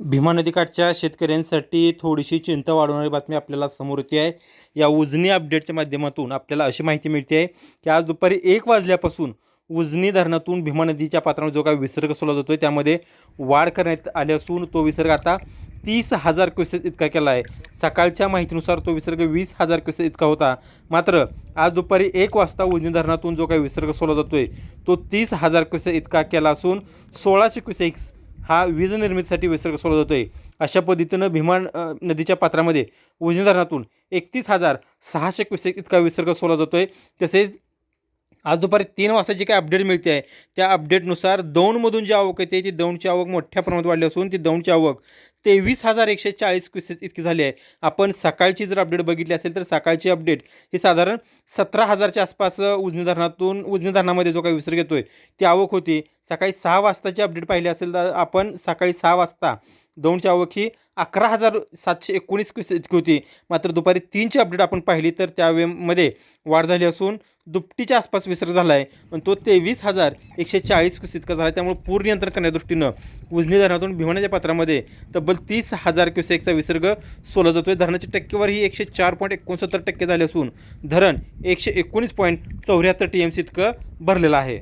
भीमा नदीकाठच्या शेतकऱ्यांसाठी थोडीशी चिंता वाढवणारी बातमी आपल्याला समोर येते आहे. या उजनी अपडेटच्या माध्यमातून आपल्याला अशी माहिती मिळते आहे की आज दुपारी एक वाजल्यापासून उजनी धरणातून भीमा नदीच्या पात्रावर जो काही विसर्ग सोडला जातो आहे त्यामध्ये वाढ करण्यात आली असून तो विसर्ग आता तीस हजार क्युसेस इतका केला आहे. सकाळच्या माहितीनुसार तो विसर्ग वीस हजार क्युसेस इतका होता. मात्र आज दुपारी एक वाजता उजनी धरणातून जो काही विसर्ग सोडला जातो आहे तो तीस हजार क्युसेस इतका केला असून सोळाशे क्युसेक्स हा वीज निर्मितीसाठी विसर्ग सोडला जातो आहे अशा पद्धतीनं भीमा नदीच्या पात्रामध्ये उजनी धरणातून एकतीस हजार सहाशे क्युसेक इतका विसर्ग सोडला जातो आहे तसेच आज दुपारी तीन वाजता जी काही अपडेट मिळते आहे त्या अपडेटनुसार दौंडमधून जी आवक येते ती दौंडची आवक मोठ्या प्रमाणात वाढली असून ती दौंडची आवक तेवीस हजार एकशे चाळीस क्युसेस इतकी झाली आहे. आपण सकाळची जर अपडेट बघितली असेल तर सकाळची अपडेट ही साधारण सतरा हजारच्या आसपास उजनी धरणातून उजनी धरणामध्ये जो काही विसर्ग येतो आहे ती आवक होती. सकाळी सहा वाजताची अपडेट पाहिली असेल तर आपण सकाळी सहा वाजता दोनच्या आवक ही अकरा हजार सातशे एकोणीस क्युसेस इतकी होती. मात्र दुपारी तीनची अपडेट आपण पाहिली तर त्यावेळेमध्ये वाढ झाली असून दुपटीच्या आसपास विसर्ग झाला आहे पण तो तेवीस हजार एकशे चाळीस क्युसेस इतका झाला आहे त्यामुळे पूर नियंत्रण करण्यादृष्टीनं दृष्टीनं उजनी धरणातून भिवण्याच्या पात्रामध्ये तब्बल तीस हजार क्युसेकचा विसर्ग सोला जातो आहे धरणाची टक्केवारी ही एकशे चार पॉईंट एकोणसत्तर टक्के झाली असून धरण एकशे एकोणीस पॉईंट चौऱ्याहत्तर टी एम सी इतकं भरलेलं आहे.